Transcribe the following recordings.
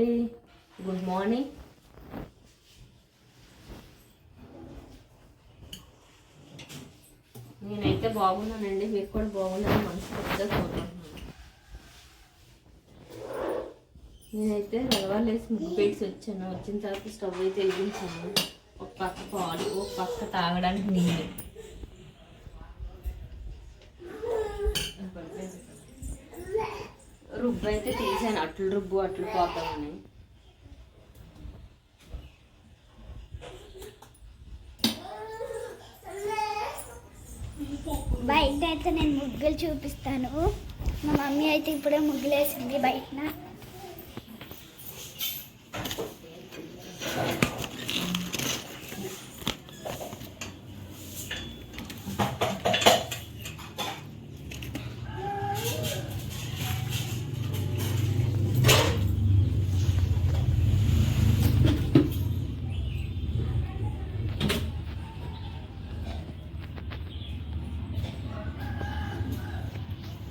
అండి good morning నేనైతే బాగున్నానండి. మీరు కూడా బాగున్నాను మనసుగా కోరుకుంటున్నాను. నేనైతే నిలవాలేసి ముగ్గు పెట్టి వచ్చాను. వచ్చిన తర్వాత స్టవ్ అయితే వెలిగించాను. ఒక పక్క పాలు ఒక పక్క తాగడానికి నీళ్ళు. రుబ్బు అయితే తీసాను. అట్లు రుబ్బు అట్లు పోతామని. బయట అయితే నేను ముగ్గులు చూపిస్తాను. మా మమ్మీ అయితే ఇప్పుడే ముగ్గులు వేసింది బయటన.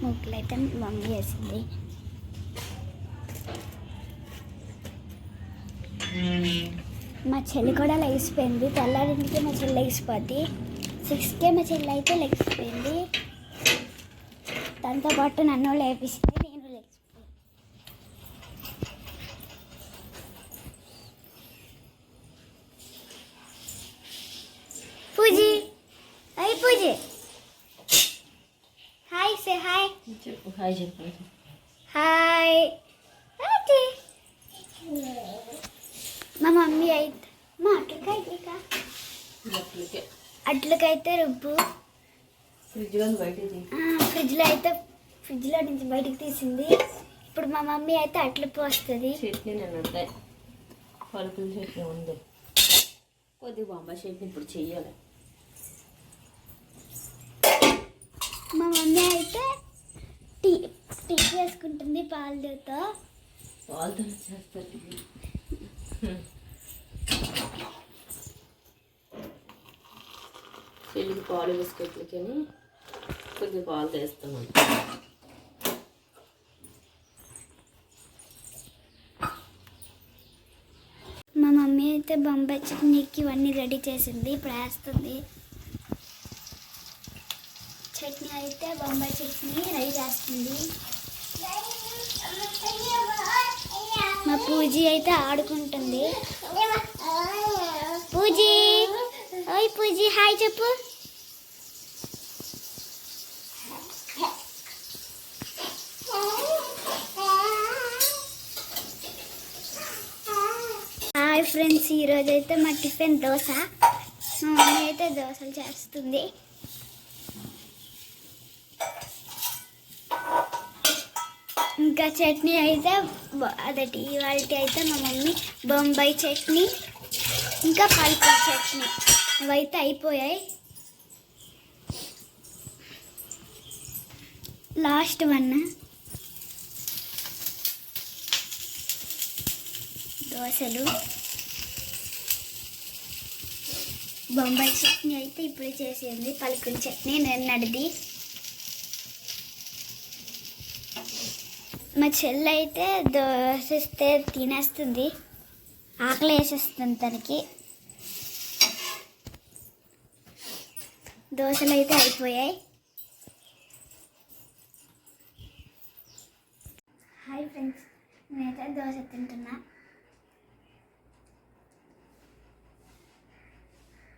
ముక్కలు అయితే మమ్మీ వేసింది మా చెల్లి కూడా లెగిసిపోయింది తెల్లారింటికి మా చెల్లి లెగిసిపోద్ది సిక్స్కే మా చెల్లి అయితే లెగిసిపోయింది దాంతో పాటు నన్ను లేపిస్తుంది నేను లెగిసిపోయాను పూజీ అయ్యి పూజీ హాయ్ సే హాయ్ చెప్పు హాయ్ చెప్పు హాయ్ మా మమ్మీ అయితే మా అట్లకైతే అట్లకే అట్లకైతే రుబ్బు. ఫ్రిడ్జ్లో బయట ఆ, ఫ్రిడ్జ్లో అయితే ఫ్రిడ్జ్లో నుంచి బయటికి తీసింది. ఇప్పుడు మా మమ్మీ అయితే అట్లు పోస్తుంది. చట్నీ నేను ఉంటాయి పలుకుల చట్నీ ఉంది. కొద్దిగా బొంబాయి చట్నీ ఇప్పుడు చెయ్యాలి. మా మమ్మీ చేసుకుంటుంది పాలతో చేస్తారు టిఫిన్. చెల్లికి పాలు బిస్కెట్లకని కొద్దిగా పాలు తీస్తాను. మా మమ్మీ అయితే బొంబాయి చట్నీకి ఇవన్నీ రెడీ చేసింది ఇప్పుడు వేస్తుంది. చట్నీ అయితే బొంబాయి చట్నీ రెడీ చేస్తుంది మా పూజీ అయితే ఆడుకుంటుంది. పూజీ ఓయ్ పూజీ హాయ్ చెప్పు. హాయ్ ఫ్రెండ్స్ ఈరోజు అయితే మా టిఫిన్ దోశ. మా మమ్మీ అయితే దోశలు చేస్తుంది. ఇంకా చట్నీ అయితే అదటి ఇవాళ అయితే మా మమ్మీ బొంబాయి చట్నీ ఇంకా పల్పు చట్నీ. అవైతే అయిపోయాయి. Last one. దోశలు. బొంబాయి చట్నీ అయితే ఇప్పుడే చేసేది పలుకుల చట్నీ నిన్నటిది మా చెల్లి అయితే దోశ ఇస్తే తినేస్తుంది. ఆకలి వేసేస్తుంది తనకి దోశలు అయితే అయిపోయాయి. హాయ్ ఫ్రెండ్స్ నేనైతే దోశ తింటున్నా.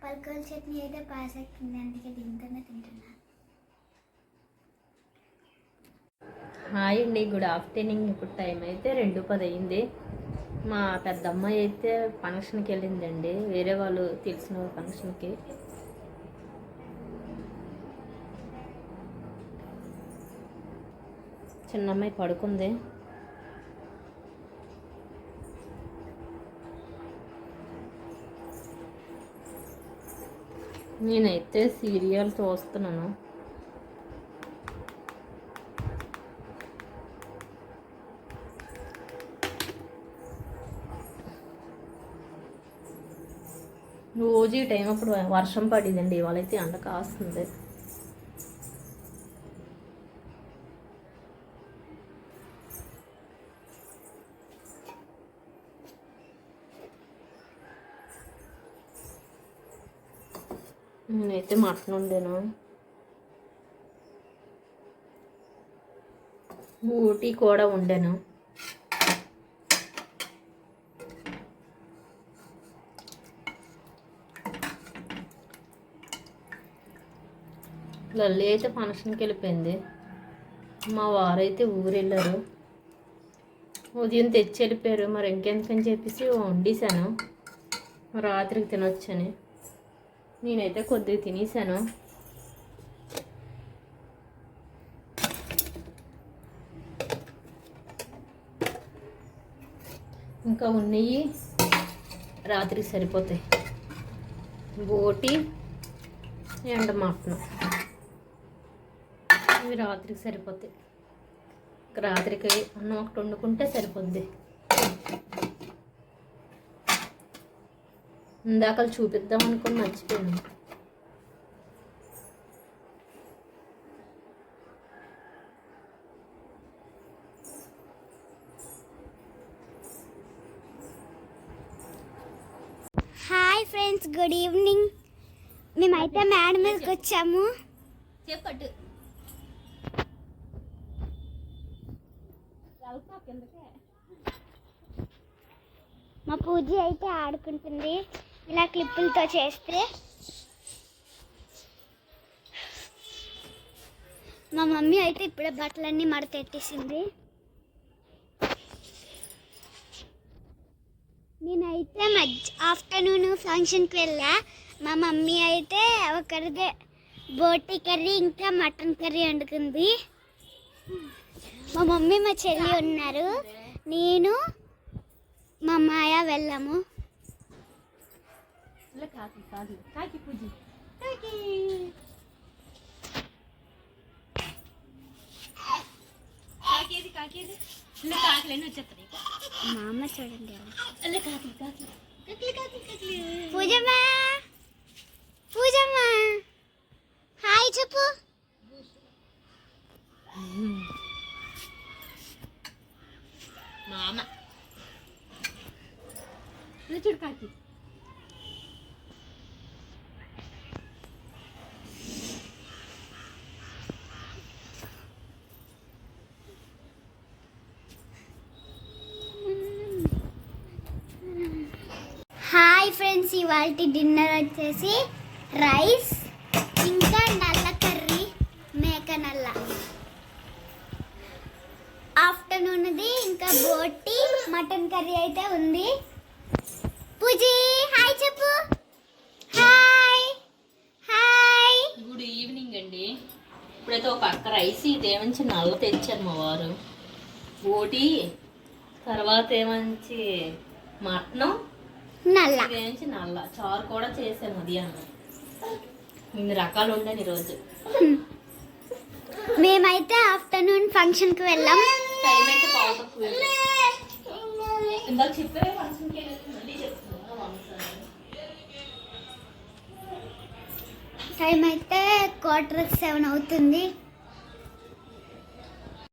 పల్కల చట్నీ అయితే పాస్ అవుతుంది అందుకే దీంతోనే తింటున్నా. హాయ్ అండి గుడ్ ఆఫ్టర్నూన్. ఇప్పుడు టైం అయితే రెండు పది అయింది మా పెద్దమ్మాయి అయితే ఫంక్షన్కి వెళ్ళిందండి. వేరే వాళ్ళు తెలిసిన ఫంక్షన్కి. చిన్న అమ్మాయి పడుకుంది. నేనైతే సీరియల్ చూస్తున్నాను. రోజు ఈ టైం అప్పుడు వర్షం పడిందండి. ఇవాళైతే ఎండ కాస్తుంది. నేనైతే మటన్ ఉండేను ఊటీ కూడా ఉండాను లల్లి అయితే ఫంక్షన్కి వెళ్ళిపోయింది. మా వారైతే ఊరు వెళ్ళారు ఉదయం తెచ్చి వెళ్ళిపోయారు. మరి ఇంకెందుకని చెప్పేసి వండేశాను. రాత్రికి తినొచ్చని. నేనైతే కొద్దిగా తినేసాను ఇంకా ఉన్నాయి. రాత్రికి సరిపోతాయి. బోటి ఎండ మటన్ ఇవి రాత్రికి సరిపోతాయి. రాత్రికి అన్నం ఒకటి వండుకుంటే సరిపోద్ది. ఇందాక చూపిద్దాం అనుకుని మర్చిపోయాను. హాయ్ ఫ్రెండ్స్ గుడ్ ఈవినింగ్ మేమైతే మేడ మీదకి వచ్చాము. చెప్పట్టు మా పూజ అయితే ఆడుకుంటుంది. ఇలా క్లిప్పులతో చేస్తే మా మమ్మీ అయితే ఇప్పుడే బట్టలన్నీ మడతెట్టేసింది. నేనైతే మధ్య ఆఫ్టర్నూన్ ఫంక్షన్కి వెళ్ళా. మా మమ్మీ అయితే ఒకరిదే బోటి కర్రీ ఇంకా మటన్ కర్రీ వండుకుంది. మా మమ్మీ మా చెల్లి ఉన్నారు. నేను మా మాయ వెళ్ళాము. ఇలా కాకి కాకి కాకి పూజ కాకి కాకేది కాకేది ఇలా కాకులన్నీ వచ్చేస్తాయి మా అమ్మ చూడండి ఎలా. ఇలా కాకి కాకి కాకి కాకి కాకి పూజమ్మా పూజమ్మా హాయ్ చెప్పు మామ ఇలా చూడు కాకి హాయ్ ఫ్రెండ్స్ ఇవాళ డిన్నర్ వచ్చేసి రైస్ ఇంకా నల్ల కర్రీ మేక నల్ల ఆఫ్టర్నూన్ది ఇంకా బోటి మటన్ కర్రీ అయితే ఉంది. పూజీ. హాయ్ చెప్పు. హాయ్ హాయ్ గుడ్ ఈవినింగ్ అండి. ఇప్పుడైతే ఒక పక్క రైస్ ఇదేమంచి నల్ల తెచ్చారు మా వారు. ఓటి తర్వాత ఏమంచి మటనం? నల్ల. ఇదేంచి నల్ల. చారు కూడా చేశాను మధ్యాహ్నం. ఇన్ని రకాలు ఉండాను ఈరోజు. మేమైతే ఆఫ్టర్నూన్ ఫంక్షన్కి వెళ్ళాం. టైం అయితే ఇందాక చెప్పే ఫంక్షన్కి వెళ్ళి టైం అయితే క్వార్టర్ సెవెన్ అవుతుంది.